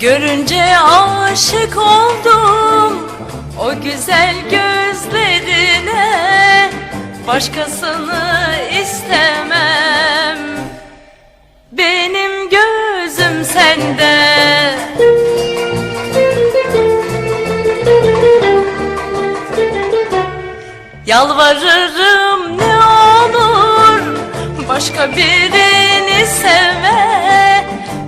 Görünce aşık oldum o güzel gözlerine. Başkasını istemem. Benim gözüm sende. Yalvarırım ne olur Başka birini sevme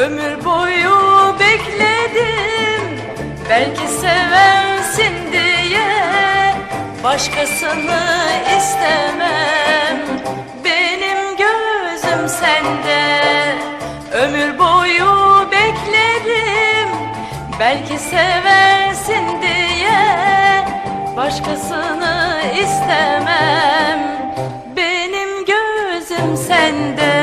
Ömür boyu bekledim. Belki seversin diye Başkasını istemem. Benim gözüm sende. Ömür boyu bekledim. Belki seversin diye Başkasını istemem. Benim gözüm sende